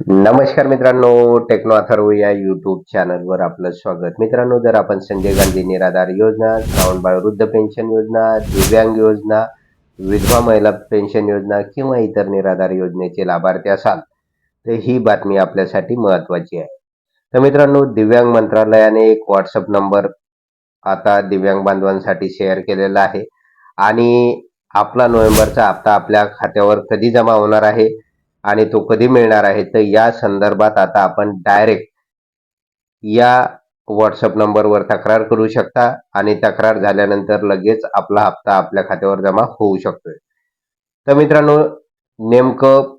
नमस्कार मित्रांनो टेक्नो अथर्व या युट्यूब चॅनलवर आपलं स्वागत. मित्रांनो जर आपण संजय गांधी निराधार योजना श्रावणबाळ वृद्ध पेन्शन योजना दिव्यांग योजना विधवा महिला पेन्शन योजना किंवा इतर निराधार योजनेचे लाभार्थी असाल तर ही बातमी आपल्यासाठी महत्त्वाची आहे. तर मित्रांनो दिव्यांग मंत्रालयाने एक व्हॉट्सअप नंबर आता दिव्यांग बांधवांसाठी शेअर केलेला आहे. आणि आपला नोव्हेंबरचा हप्ता आपल्या खात्यावर कधी जमा होणार आहे? आणि तो कधी मिळणार आहे तर या संदर्भात आता आपण डायरेक्ट या व्हॉट्सअप नंबरवर तक्रार करू शकता आणि तक्रार झाल्यानंतर लगेच आपला हप्ता आपल्या खात्यावर जमा होऊ शकतोय. तर मित्रांनो नेमकं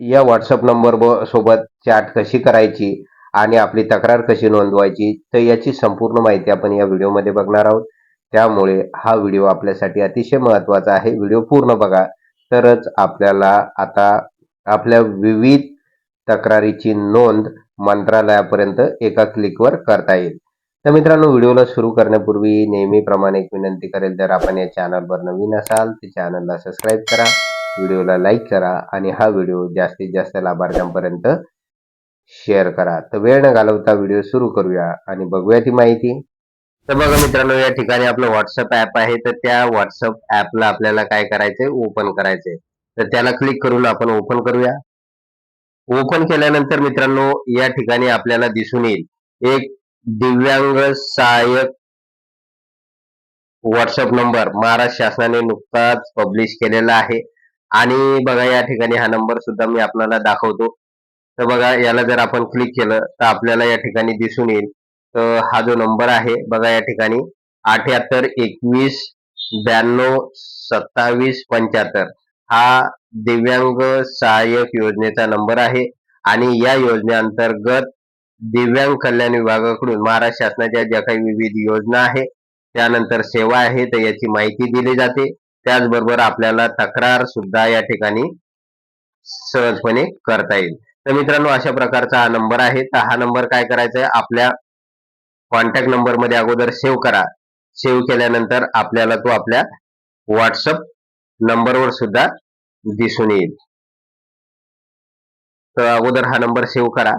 या व्हॉट्सअप नंबर सोबत चॅट कशी करायची आणि आपली तक्रार कशी नोंदवायची तर याची संपूर्ण माहिती आपण या व्हिडिओमध्ये बघणार आहोत. त्यामुळे हा व्हिडिओ आपल्यासाठी अतिशय महत्त्वाचा आहे. व्हिडिओ पूर्ण बघा. तरच आपल्याला आता आपल्या विविध तक्रारीची नोंद मंत्रालयापर्यंत एका क्लिकवर करता येईल. तर मित्रांनो व्हिडिओला सुरू करण्यापूर्वी नेहमीप्रमाणे एक विनंती करेल जर आपण या चॅनलवर नवीन असाल तर चॅनलला सबस्क्राईब करा व्हिडिओला लाईक करा आणि हा व्हिडिओ जास्तीत जास्त लाभार्थ्यांपर्यंत शेअर करा. तर वेळ न घालवता व्हिडिओ सुरू करूया आणि बघूया ती माहिती. तर बघा मित्रांनो या ठिकाणी आपलं व्हॉट्सअप ऍप आहे. तर त्या व्हॉट्सअप ऍपला आपल्याला काय करायचंय? ओपन करायचंय. तर त्याला क्लिक करून आपण ओपन करूया. ओपन केल्यानंतर मित्रांनो या ठिकाणी आपल्याला दिसून येईल. एक दिव्यांग सहाय्यक व्हॉट्सअप नंबर महाराष्ट्र शासनाने नुकताच पब्लिश केलेला आहे. आणि बघा या ठिकाणी हा नंबर सुद्धा मी आपल्याला दाखवतो. तर बघा याला जर आपण क्लिक केलं तर आपल्याला या ठिकाणी दिसून येईल. तर हा जो नंबर आहे बघा या ठिकाणी. अठ्याहत्तर एकवीस ब्याण्णव सत्तावीस पंच्याहत्तर. हा दिव्यांग सहाय्यक योजनेचा नंबर आहे. आणि या योजनेअंतर्गत दिव्यांग कल्याण विभागाकडून महाराष्ट्र शासनाच्या ज्या काही विविध योजना आहे त्यानंतर सेवा आहे तर याची माहिती दिली जाते. त्याचबरोबर आपल्याला तक्रार सुद्धा या ठिकाणी सहजपणे करता येईल. तर मित्रांनो अशा प्रकारचा हा नंबर आहे. तर हा नंबर काय करायचा आहे? आपल्या कॉन्टॅक्ट नंबरमध्ये अगोदर सेव्ह करा. सेव्ह केल्यानंतर आपल्याला तो आपल्या व्हॉट्सअप नंबरवर सुद्धा दिसून येईल. तर अगोदर हा नंबर सेव्ह करा.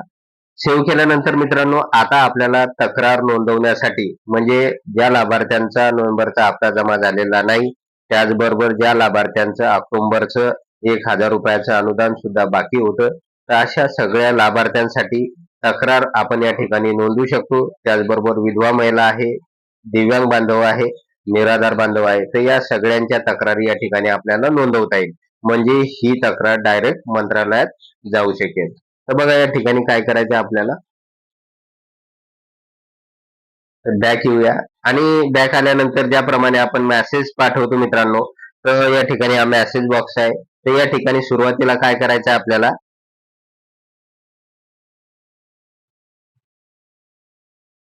सेव्ह केल्यानंतर मित्रांनो आता आपल्याला तक्रार नोंदवण्यासाठी म्हणजे ज्या लाभार्थ्यांचा नोव्हेंबरचा हप्ता जमा झालेला नाही त्याचबरोबर ज्या लाभार्थ्यांचं ऑक्टोबरचं एक हजार रुपयाचं अनुदान सुद्धा बाकी होतं तर अशा सगळ्या लाभार्थ्यांसाठी तक्रार आपण या ठिकाणी नोंदवू शकतो. त्याचबरोबर विधवा महिला आहे दिव्यांग बांधव आहे निराधार बांधव आहे. तर या सगळ्यांच्या तक्रारी या ठिकाणी आपल्याला नोंदवता येईल. म्हणजे ही तक्रार डायरेक्ट मंत्रालयात जाऊ शकेल. तर बघा या ठिकाणी काय करायचं आपल्याला. बॅक येऊया. आणि बॅक आल्यानंतर ज्याप्रमाणे आपण मेसेज पाठवतो मित्रांनो तर या ठिकाणी हा मेसेज बॉक्स आहे. तर या ठिकाणी सुरुवातीला काय करायचं आपल्याला?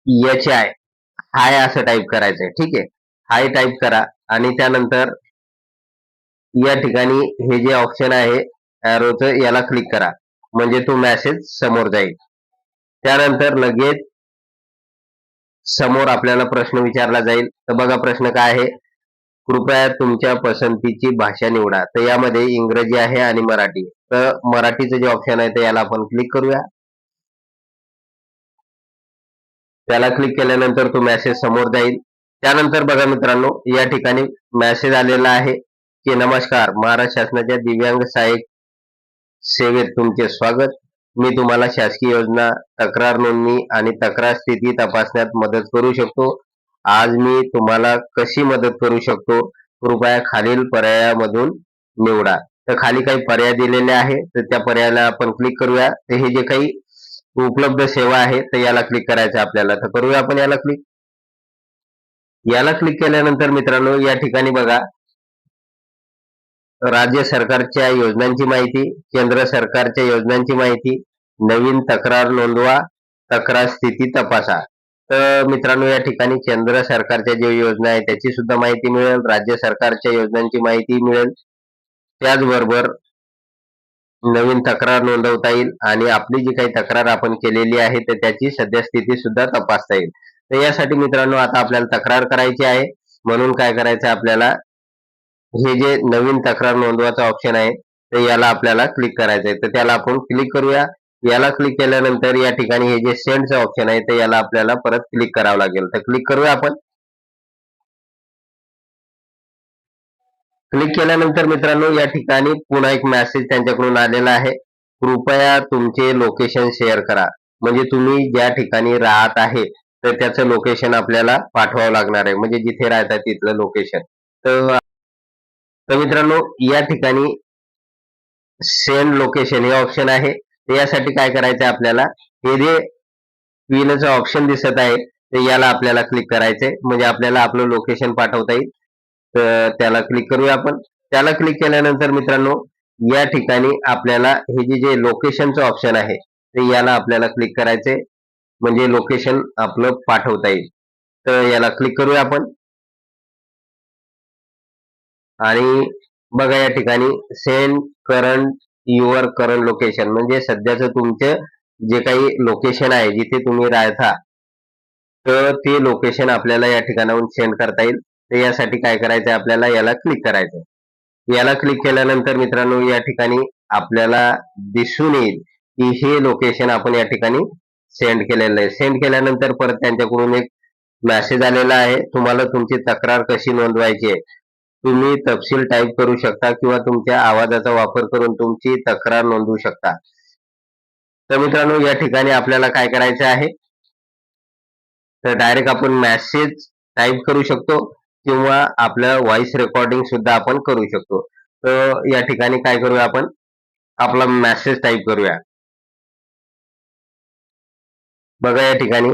एच आय हाय असं टाईप करायचंय. ठीक आहे? हाय टाईप करा. आणि त्यानंतर या ठिकाणी हे जे ऑप्शन आहे एरोचं याला क्लिक करा. म्हणजे तो मेसेज समोर जाईल. त्यानंतर लगेच समोर आपल्याला प्रश्न विचारला जाईल. तर बघा प्रश्न काय आहे? कृपया तुमच्या पसंतीची भाषा निवडा. तर यामध्ये इंग्रजी आहे आणि मराठी तर मराठीचं जे ऑप्शन आहे ते याला आपण क्लिक करूया. त्याला क्लिक केल्यानंतर तो मेसेज समोर जाईल. त्यानंतर बघा मित्रांनो या ठिकाणी मेसेज आलेला आहे की नमस्कार महाराष्ट्र शासनाच्या दिव्यांग सहाय्यक सेवेत तुमचे स्वागत. मी तुम्हाला शासकीय योजना तक्रार नोंदणी आणि तक्रार स्थिती तपासण्यात मदत करू शकतो. आज मी तुम्हाला कशी मदत करू शकतो? कृपया खालील पर्यायामधून निवडा. तर खाली काही पर्याय दिलेले आहे तर त्या पर्यायाला आपण क्लिक करूया. तर हे जे काही उपलब्ध सेवा आहे तर याला क्लिक करायचं आपल्याला. तर करूया आपण याला क्लिक याला क्लिक केल्यानंतर मित्रांनो या ठिकाणी बघा. राज्य सरकारच्या योजनांची माहिती केंद्र सरकारच्या योजनांची माहिती नवीन तक्रार नोंदवा तक्रार स्थिती तपासा. तर मित्रांनो या ठिकाणी केंद्र सरकारच्या जे योजना आहे त्याची सुद्धा माहिती मिळेल राज्य सरकारच्या योजनांची माहिती मिळेल. त्याचबरोबर नवीन तक्रार नोंदवता येईल आणि आपली जी काही तक्रार आपण केलेली आहे तर त्याची सध्या स्थिती सुद्धा तपासता येईल. तर यासाठी मित्रांनो आता आपल्याला तक्रार करायची आहे. म्हणून काय करायचं आपल्याला हे जे नवीन तक्रार नोंदवाचा ऑप्शन आहे तर याला आपल्याला क्लिक करायचं आहे. तर त्याला आपण क्लिक करूया. याला क्लिक केल्यानंतर या ठिकाणी हे जे सेंडचं ऑप्शन आहे तर याला आपल्याला परत क्लिक करावं लागेल. तर क्लिक करूया आपण. क्लिक केल्यानंतर मित्रांनो या ठिकाणी पुन्हा एक मेसेज त्यांच्याकडून आलेला आहे. कृपया तुमचे लोकेशन शेअर करा. म्हणजे तुम्ही ज्या ठिकाणी राहत आहे तर त्याचं लोकेशन आपल्याला पाठवावं लागणार आहे. म्हणजे जिथे राहतात तिथलं लोकेशन तर तर मित्रांनो या ठिकाणी सेंड लोकेशन हे ऑप्शन आहे. यासाठी काय करायचं आहे आपल्याला? हे जे पिनचं ऑप्शन दिसत आहे ते याला आपल्याला क्लिक करायचंय. म्हणजे आपल्याला आपलं लोकेशन पाठवता येईल. तर त्याला क्लिक करूया आपण. त्याला क्लिक केल्यानंतर मित्रांनो या ठिकाणी आपल्याला हे जे जे लोकेशनचं ऑप्शन आहे ते याला आपल्याला क्लिक करायचंय. म्हणजे लोकेशन आपलं पाठवता येईल. तर याला क्लिक करूया आपण. आणि बघा या ठिकाणी send current your current location म्हणजे सध्याचं तुमचं जे काही लोकेशन आहे जिथे तुम्ही राहता तर ते लोकेशन आपल्याला या ठिकाणाहून सेंड करता येईल. तर यासाठी काय करायचं आपल्याला? याला क्लिक करायचं याला क्लिक केल्यानंतर मित्रांनो या ठिकाणी आपल्याला दिसून येईल की हे लोकेशन आपण या ठिकाणी सेंड केलेलं आहे. सेंड केल्यानंतर परत त्यांच्याकडून एक मेसेज आलेला आहे. तुम्हाला तुमची तक्रार कशी नोंदवायची आहे? तुम्ही तपशील टाईप करू शकता किंवा तुमच्या आवाजाचा वापर करून तुमची तक्रार नोंदवू शकता. तर मित्रांनो या ठिकाणी आपल्याला काय करायचं आहे? तर डायरेक्ट आपण मेसेज टाईप करू शकतो. किंवा आपलं व्हॉइस रेकॉर्डिंग सुद्धा आपण करू शकतो. तर या ठिकाणी काय करूया आपण? आपला मेसेज टाईप करूया. बघा या ठिकाणी.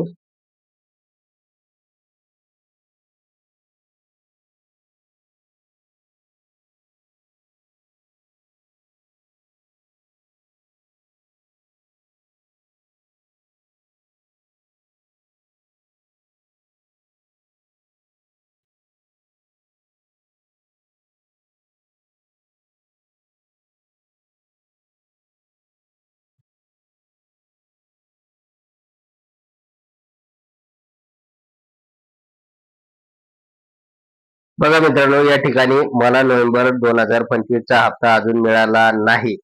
बघा मित्रांनो या ठिकाणी मला नोव्हेंबर दोन हजार पंचवीसचा हप्ता अजून मिळाला नाही.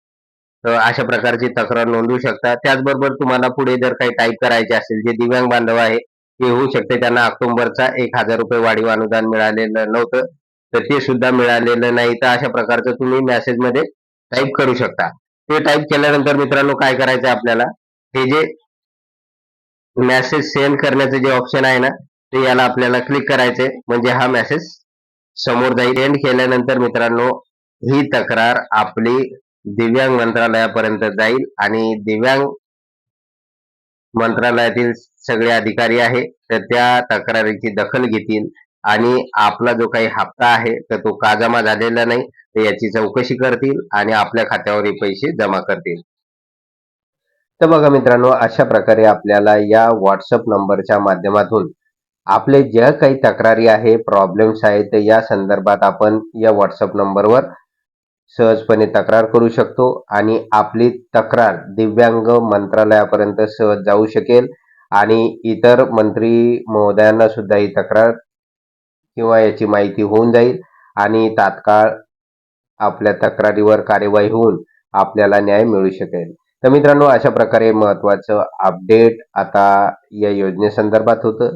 तर अशा प्रकारची तक्रार नोंदवू शकता. त्याचबरोबर तुम्हाला पुढे जर काही टाईप करायचे असेल जे दिव्यांग बांधव आहे ते होऊ शकते. त्यांना ऑक्टोबरचा एक हजार रुपये वाढीव अनुदान मिळालेलं नव्हतं तर ते सुद्धा मिळालेलं नाही. तर अशा प्रकारचं तुम्ही मेसेजमध्ये टाईप करू शकता. ते टाईप केल्यानंतर मित्रांनो काय करायचं आपल्याला? हे जे मेसेज सेंड करण्याचं जे ऑप्शन आहे ना ते याला आपल्याला क्लिक करायचंय. म्हणजे हा मेसेज समोर जाईल. एंड केल्यानंतर मित्रांनो ही तक्रार आपली दिव्यांग मंत्रालयापर्यंत जाईल आणि दिव्यांग मंत्रालयातील सगळे अधिकारी आहे तर त्या तक्रारीची दखल घेतील आणि आपला जो काही हप्ता आहे तर तो का जमा झालेला नाही तर याची चौकशी करतील आणि आपल्या खात्यावर हे पैसे जमा करतील. तर बघा मित्रांनो अशा प्रकारे आपल्याला या व्हॉट्सअप नंबरच्या माध्यमातून आपले ज्या काही तक्रारी आहे प्रॉब्लेम्स आहेत या संदर्भात आपण या व्हॉट्सअप नंबरवर सहजपणे तक्रार करू शकतो आणि आपली तक्रार दिव्यांग मंत्रालयापर्यंत सहज जाऊ शकेल आणि इतर मंत्री महोदयांना सुद्धा ही तक्रार किंवा याची माहिती होऊन जाईल आणि तात्काळ आपल्या तक्रारीवर कार्यवाही होऊन आपल्याला न्याय मिळू शकेल. तर मित्रांनो अशा प्रकारे महत्वाचं अपडेट आता या योजनेसंदर्भात होतं.